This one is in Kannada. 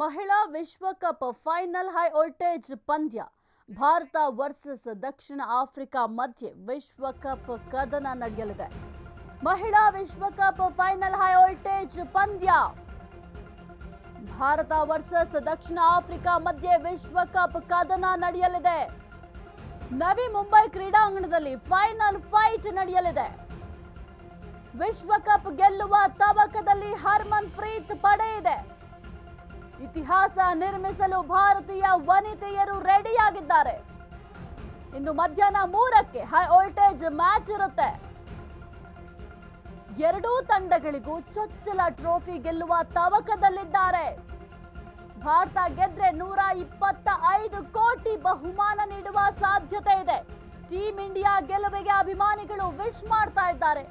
ಮಹಿಳಾ ವಿಶ್ವಕಪ್ ಫೈನಲ್ ಹೈ ವೋಲ್ಟೇಜ್ ಪಂದ್ಯ. ಭಾರತ ವರ್ಸಸ್ ದಕ್ಷಿಣ ಆಫ್ರಿಕಾ ಮಧ್ಯೆ ವಿಶ್ವಕಪ್ ಕದನ ನಡೆಯಲಿದೆ. ಮಹಿಳಾ ವಿಶ್ವಕಪ್ ಫೈನಲ್ ಹೈ ವೋಲ್ಟೇಜ್ ಪಂದ್ಯ. ಭಾರತ ವರ್ಸಸ್ ದಕ್ಷಿಣ ಆಫ್ರಿಕಾ ಮಧ್ಯೆ ವಿಶ್ವಕಪ್ ಕದನ ನಡೆಯಲಿದೆ. ನವಿ ಮುಂಬೈ ಕ್ರೀಡಾಂಗಣದಲ್ಲಿ ಫೈನಲ್ ಫೈಟ್ ನಡೆಯಲಿದೆ. ವಿಶ್ವಕಪ್ ಗೆಲ್ಲುವ ತವಕದಲ್ಲಿ ಹರ್ಮನ್ ಪ್ರೀತ್ ಪಡೆ ಇದೆ. ಇತಿಹಾಸ ನಿರ್ಮಿಸಲು ಭಾರತೀಯ ವನಿತೆಯರು ರೆಡಿಯಾಗಿದ್ದಾರೆ. ಇಂದು ಮಧ್ಯಾಹ್ನ ಮೂರಕ್ಕೆ ಹೈ ವೋಲ್ಟೇಜ್ ಮ್ಯಾಚ್ ಇರುತ್ತೆ. ಎರಡೂ ತಂಡಗಳಿಗೂ ಚೊಚ್ಚಲ ಟ್ರೋಫಿ ಗೆಲ್ಲುವ ತವಕದಲ್ಲಿದ್ದಾರೆ. ಭಾರತ ಗೆದ್ರೆ ನೂರ ಇಪ್ಪತ್ತ ಐದು ಕೋಟಿ ಬಹುಮಾನ ನೀಡುವ ಸಾಧ್ಯತೆ ಇದೆ. ಟೀಂ ಇಂಡಿಯಾ ಗೆಲುವಿಗೆ ಅಭಿಮಾನಿಗಳು ವಿಶ್ ಮಾಡ್ತಾ ಇದ್ದಾರೆ.